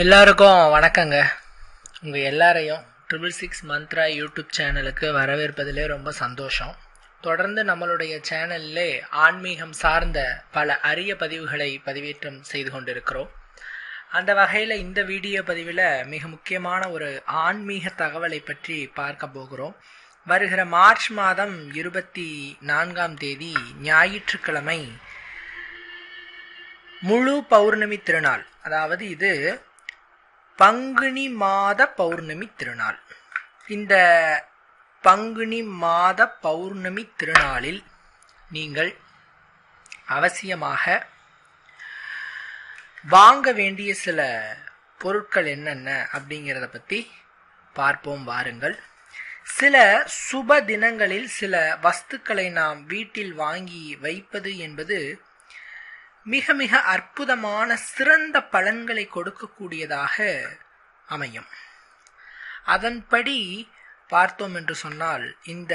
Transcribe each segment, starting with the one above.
எல்லாருக்கும் வணக்கங்க. உங்கள் எல்லாரையும் ட்ரிபிள் சிக்ஸ் மந்த்ரா யூடியூப் சேனலுக்கு வரவேற்பதிலே ரொம்ப சந்தோஷம். தொடர்ந்து நம்மளுடைய சேனல்லே ஆன்மீகம் சார்ந்த பல அரிய பதிவுகளை பதிவேற்றம் செய்து கொண்டிருக்கிறோம். அந்த வகையில் இந்த வீடியோ பதிவில் மிக முக்கியமான ஒரு ஆன்மீக தகவலை பற்றி பார்க்க போகிறோம். வருகிற மார்ச் மாதம் இருபத்தி நான்காம் தேதி ஞாயிற்றுக்கிழமை முழு பௌர்ணமி திருநாள். அதாவது இது பங்குனி மாத பௌர்ணமி திருநாள். இந்த பங்குனி மாத பௌர்ணமி திருநாளில் நீங்கள் அவசியமாக வாங்க வேண்டிய சில பொருட்கள் என்னென்ன அப்படிங்கிறத பற்றி பார்ப்போம் வாருங்கள். சில சுப தினங்களில் சில வஸ்துக்களை நாம் வீட்டில் வாங்கி வைப்பது என்பது மிக மிக அற்புதமான சிறந்த பலன்களை கொடுக்கக்கூடியதாக அமையும். அதன்படி பார்த்தோம் என்று சொன்னால் இந்த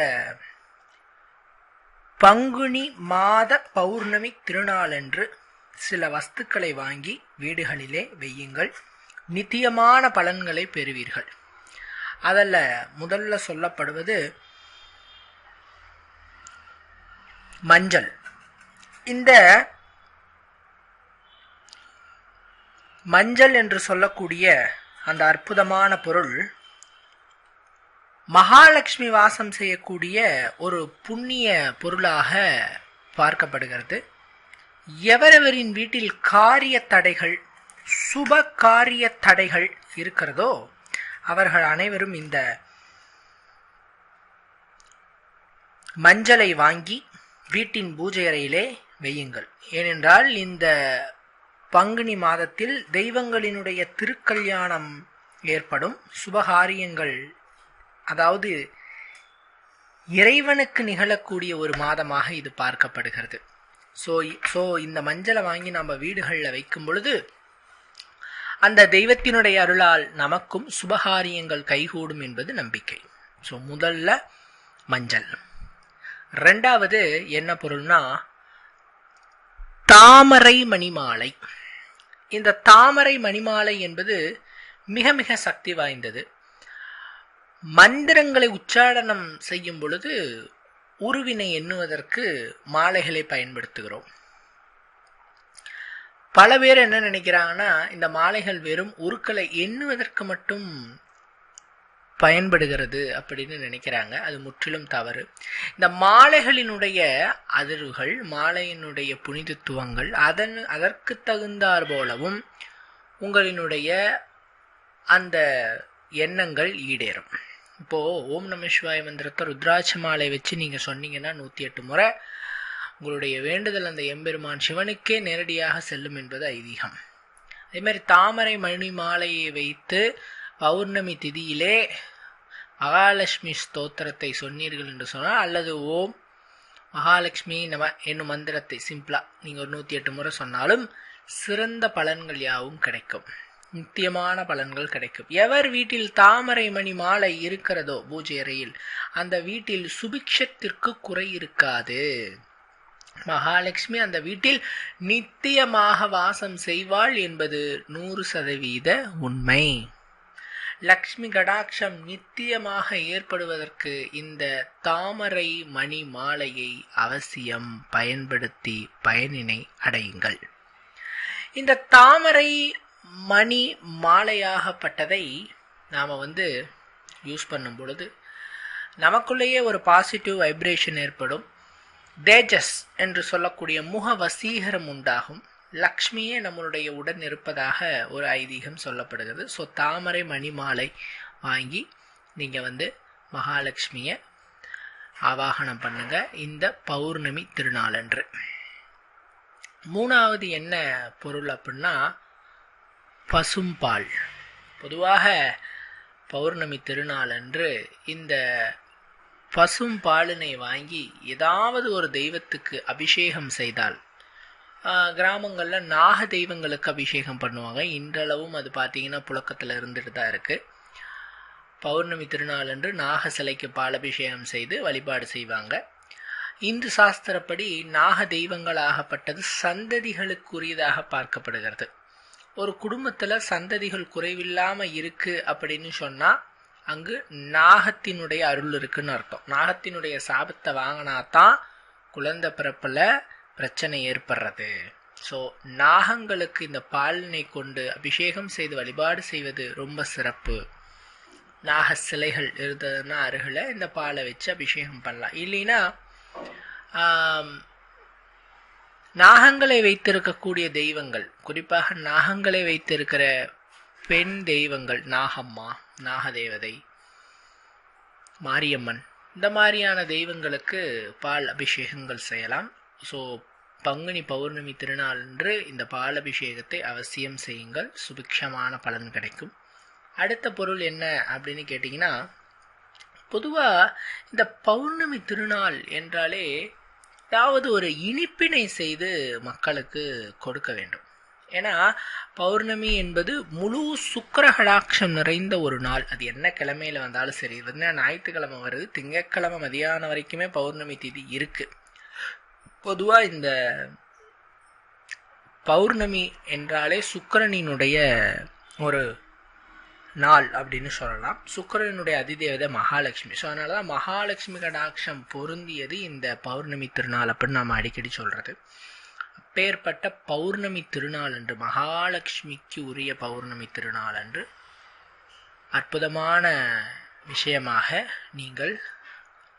பங்குனி மாத பௌர்ணமி திருநாளன்று சில வஸ்துக்களை வாங்கி வீடுகளிலே வையுங்கள். நித்தியமான பலன்களை பெறுவீர்கள். அதில் முதல்ல சொல்லப்படுவது மஞ்சள். இந்த மஞ்சள் என்று சொல்லக்கூடிய அந்த அற்புதமான பொருள் மகாலட்சுமி வாசம் செய்யக்கூடிய ஒரு புண்ணிய பொருளாக பார்க்கப்படுகிறது. எவரெவரின் வீட்டில் காரிய தடைகள் சுப காரிய தடைகள் இருக்கிறதோ அவர்கள் அனைவரும் இந்த மஞ்சளை வாங்கி வீட்டின் பூஜை அறையிலே வையுங்கள். ஏனென்றால் இந்த பங்குனி மாதத்தில் தெய்வங்களினுடைய திருக்கல்யாணம் ஏற்படும். சுபகாரியங்கள் அதாவது இறைவனுக்கு நிகழக்கூடிய ஒரு மாதமாக இது பார்க்கப்படுகிறது. ஸோ ஸோ இந்த மஞ்சளை வாங்கி நம்ம வீடுகளில் வைக்கும் பொழுது அந்த தெய்வத்தினுடைய அருளால் நமக்கும் சுபகாரியங்கள் கைகூடும் என்பது நம்பிக்கை. ஸோ முதல்ல மஞ்சள். ரெண்டாவது என்ன பொருள்னா தாமரை மணிமாலை. இந்த தாமரை மணிமாலை என்பது மிக மிக சக்தி வாய்ந்தது. மந்திரங்களை உச்சாடனம் செய்யும் பொழுது உருவினை எண்ணுவதற்கு மாலைகளை பயன்படுத்துகிறோம். பல பேர் என்ன நினைக்கிறாங்கன்னா இந்த மாலைகள் வெறும் உருக்களை எண்ணுவதற்கு மட்டும் பயன்படுகிறது அப்படின்னு நினைக்கிறாங்க. அது முற்றிலும் தவறு. இந்த மாலைகளினுடைய அதிர்வுகள் மாலையினுடைய புனிதத்துவங்கள் அதன் அதற்கு தகுந்தார் போலவும் உங்களினுடைய அந்த எண்ணங்கள் ஈடேறும். இப்போது ஓம் நம சிவாய மந்திரத்தை ருத்ராட்ச மாலை வச்சு நீங்கள் சொன்னீங்கன்னா நூற்றி எட்டு முறை உங்களுடைய வேண்டுதல் அந்த எம்பெருமான் சிவனுக்கே நேரடியாக செல்லும் என்பது ஐதீகம். அதேமாதிரி தாமரை மணி மாலையை வைத்து பௌர்ணமி திதியிலே மகாலட்சுமி ஸ்தோத்திரத்தை சொன்னீர்கள் என்று சொன்னால் அல்லது ஓம் மகாலட்சுமி நம என்னும் மந்திரத்தை சிம்பிளா நீங்கள் ஒரு நூற்றி எட்டு முறை சொன்னாலும் சிறந்த பலன்கள் யாவும் கிடைக்கும். நித்தியமான பலன்கள் கிடைக்கும். எவர் வீட்டில் தாமரை மணி மாலை இருக்கிறதோ பூஜை அறையில் அந்த வீட்டில் சுபிக்ஷத்திற்கு குறை இருக்காது. மகாலட்சுமி அந்த வீட்டில் நித்தியமாக வாசம் செய்வாள் என்பது நூறு சதவீத உண்மை. லக்ஷ்மி கடாட்சம் நித்தியமாக ஏற்படுவதற்கு இந்த தாமரை மணி மாலையை அவசியம் பயன்படுத்தி பயனினை அடையுங்கள். இந்த தாமரை மணி மாலையாகப்பட்டதை நாம் வந்து யூஸ் பண்ணும் பொழுது நமக்குள்ளேயே ஒரு பாசிட்டிவ் வைப்ரேஷன் ஏற்படும். தேஜஸ் என்று சொல்லக்கூடிய முக வசீகரம் உண்டாகும். லக்ஷ்மியே நம்மளுடைய உடன் இருப்பதாக ஒரு ஐதீகம் சொல்லப்படுகிறது. ஸோ தாமரை மணி மாலை வாங்கி நீங்கள் வந்து மகாலட்சுமியை ஆவாகனம் பண்ணுங்க. இந்த பௌர்ணமி திருநாளன்று. மூணாவது என்ன பொருள் அப்படின்னா பசும்பால் பொதுவாக பௌர்ணமி திருநாள் அன்று இந்த பசும் பாலினை வாங்கி ஏதாவது ஒரு தெய்வத்துக்கு அபிஷேகம் செய்தால் கிராமங்களில் நாக தெய்வங்களுக்கு அபிஷேகம் பண்ணுவாங்க. இன்றளவும் அது பார்த்தீங்கன்னா புழக்கத்தில் இருந்துட்டு தான் இருக்குது பௌர்ணமி திருநாள் அன்று நாக சிலைக்கு பாலபிஷேகம் செய்து வழிபாடு செய்வாங்க. இந்து சாஸ்திரப்படி நாக தெய்வங்களாகப்பட்டது சந்ததிகளுக்குரியதாக பார்க்கப்படுகிறது. ஒரு குடும்பத்தில் சந்ததிகள் குறைவில்லாமல் இருக்குது அப்படின்னு சொன்னால் அங்கு நாகத்தினுடைய அருள் இருக்குன்னு அர்த்தம். நாகத்தினுடைய சாபத்தை வாங்கினா தான் குழந்தை பிறப்பில் பிரச்சனை ஏற்படுறது. ஸோ நாகங்களுக்கு இந்த பாலினை கொண்டு அபிஷேகம் செய்து வழிபாடு செய்வது ரொம்ப சிறப்பு. நாக சிலைகள் இருந்ததுன்னா அருகில் இந்த பாலை வச்சு அபிஷேகம் பண்ணலாம். இல்லைன்னா நாகங்களை வைத்திருக்கக்கூடிய தெய்வங்கள் குறிப்பாக நாகங்களை வைத்திருக்கிற பெண் தெய்வங்கள் நாகம்மா நாகதேவதை மாரியம்மன் இந்த மாதிரியான தெய்வங்களுக்கு பால் அபிஷேகங்கள் செய்யலாம். ஸோ பங்குனி பௌர்ணமி திருநாள் அன்று இந்த பாலபிஷேகத்தை அவசியம் செய்யுங்கள். சுபிக்ஷமான பலன் கிடைக்கும். அடுத்த பொருள் என்ன அப்படின்னு கேட்டிங்கன்னா பொதுவாக இந்த பௌர்ணமி திருநாள் என்றாலே ஏதாவது ஒரு இனிப்பினை செய்து மக்களுக்கு கொடுக்க வேண்டும். ஏன்னா பௌர்ணமி என்பது முழு சுக்கரகடாட்சம் நிறைந்த ஒரு நாள். அது என்ன கிழமையில வந்தாலும் சரி இது வந்து ஞாயிற்றுக்கிழமை வருது திங்கக்கிழமை மதியானம் வரைக்குமே பௌர்ணமி திதி இருக்குது பொதுவாக இந்த பௌர்ணமி என்றாலே சுக்கிரனினுடைய ஒரு நாள் அப்படின்னு சொல்லலாம். சுக்கரனுடைய அதிதேவதை மகாலட்சுமி. ஸோ அதனால தான் மகாலட்சுமி கடாட்சம் பொருந்தியது இந்த பௌர்ணமி திருநாள் அப்படின்னு நம்ம அடிக்கடி சொல்கிறது அப்பேற்பட்ட பௌர்ணமி திருநாள் அன்று மகாலட்சுமிக்கு உரிய பௌர்ணமி திருநாள் அன்று அற்புதமான விஷயமாக நீங்கள்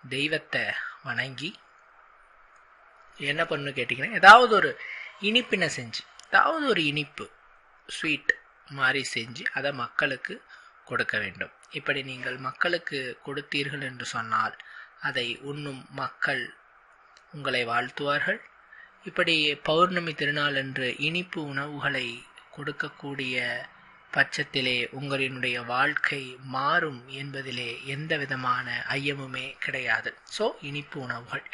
தெய்வத்தை வணங்கி என்ன பண்ணு கேட்டிங்கன்னா ஏதாவது ஒரு இனிப்பினை செஞ்சு ஏதாவது ஒரு இனிப்பு ஸ்வீட் மாதிரி செஞ்சு அதை மக்களுக்கு கொடுக்க வேண்டும். இப்படி நீங்கள் மக்களுக்கு கொடுத்தீர்கள் என்று சொன்னால் அதை உண்ணும் மக்கள் உங்களை வாழ்த்துவார்கள். இப்படி பௌர்ணமி திருநாள் என்று இனிப்பு உணவுகளை கொடுக்கக்கூடிய பட்சத்திலே உங்களினுடைய வாழ்க்கை மாறும் என்பதிலே எந்த விதமான ஐயமுமே கிடையாது. ஸோ இனிப்பு உணவுகள்.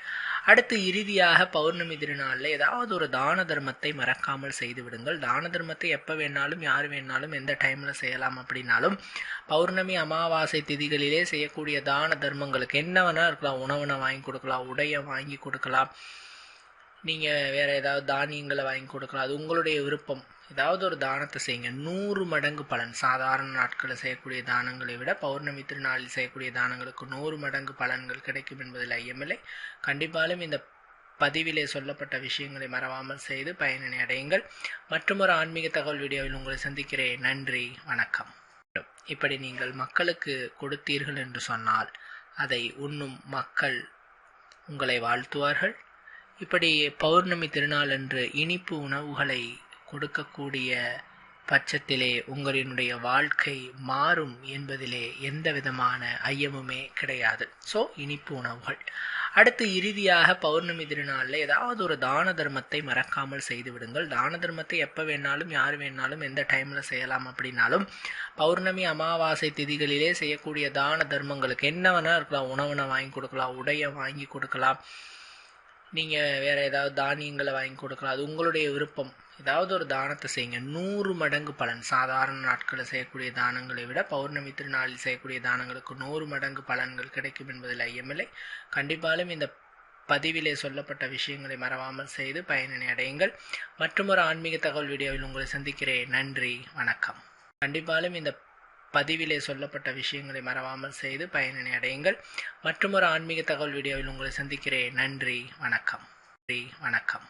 அடுத்து இறுதியாக பௌர்ணமி திருநாளில் ஏதாவது ஒரு தான தர்மத்தை மறக்காமல் செய்து விடுங்கள். தான தர்மத்தை எப்போ வேணாலும் யார் வேணாலும் எந்த டைமில் செய்யலாம் அப்படின்னாலும் பௌர்ணமி அமாவாசை திதிகளிலே செய்யக்கூடிய தான தர்மங்களுக்கு என்ன வேணால் இருக்கலாம். உணவுனை வாங்கி கொடுக்கலாம் உடையை வாங்கி கொடுக்கலாம். நீங்கள் வேறு ஏதாவது தானியங்களை வாங்கி கொடுக்கலாம். அது உங்களுடைய விருப்பம். ஏதாவது ஒரு தானத்தை செய்யுங்க. நூறு மடங்கு பலன். சாதாரண நாட்களில் செய்யக்கூடிய தானங்களை விட பௌர்ணமி திருநாளில் செய்யக்கூடிய தானங்களுக்கு நூறு மடங்கு பலன்கள் கிடைக்கும் என்பதில் ஐயமில்லை கண்டிப்பாலும் இந்த பதிவிலே சொல்லப்பட்ட விஷயங்களை மறவாமல் செய்து பயனினை அடையுங்கள். மற்றும் ஒரு ஆன்மீக தகவல் வீடியோவில் உங்களை சந்திக்கிறேன். நன்றி. வணக்கம். இப்படி நீங்கள் மக்களுக்கு கொடுத்தீர்கள் என்று சொன்னால் அதை உண்ணும் மக்கள் உங்களை வாழ்த்துவார்கள். இப்படி பௌர்ணமி திருநாள் அன்று இனிப்பு உணவுகளை கொடுக்கக்கூடிய பட்சத்திலே உங்களினுடைய வாழ்க்கை மாறும் என்பதிலே எந்த விதமான ஐயமுமே கிடையாது. ஸோ இனிப்பு உணவுகள். அடுத்து இறுதியாக பௌர்ணமி திருநாளில் ஏதாவது ஒரு தான தர்மத்தை மறக்காமல் செய்து விடுங்கள். தான தர்மத்தை எப்போ வேணாலும் யார் வேணாலும் எந்த டைமில் செய்யலாம் அப்படின்னாலும் பௌர்ணமி அமாவாசை திதிகளிலே செய்யக்கூடிய தான தர்மங்களுக்கு என்ன வேணால் இருக்கலாம். உணவுனை வாங்கி கொடுக்கலாம் உடையை வாங்கி கொடுக்கலாம். நீங்கள் வேறு ஏதாவது தானியங்களை வாங்கி கொடுக்கலாம். அது உங்களுடைய விருப்பம். ஏதாவது ஒரு தானத்தை செய்யுங்க. நூறு மடங்கு பலன். சாதாரண நாட்களில் செய்யக்கூடிய தானங்களை விட பௌர்ணமி திருநாளில் செய்யக்கூடிய தானங்களுக்கு நூறு மடங்கு பலன்கள் கிடைக்கும் என்பதில் ஐயமில்லை. கண்டிப்பாலும் இந்த பதிவிலே சொல்லப்பட்ட விஷயங்களை மறவாமல் செய்து பயனினை அடையுங்கள். மற்றும் ஒரு ஆன்மீக தகவல் வீடியோவில் உங்களை சந்திக்கிறேன். நன்றி. வணக்கம். கண்டிப்பாலும் இந்த பதிவிலே சொல்லப்பட்ட விஷயங்களை மறவாமல் செய்து பயனினை அடையுங்கள். மற்றும் ஒரு ஆன்மீக தகவல் வீடியோவில் உங்களை சந்திக்கிறேன். நன்றி வணக்கம். நன்றி வணக்கம்.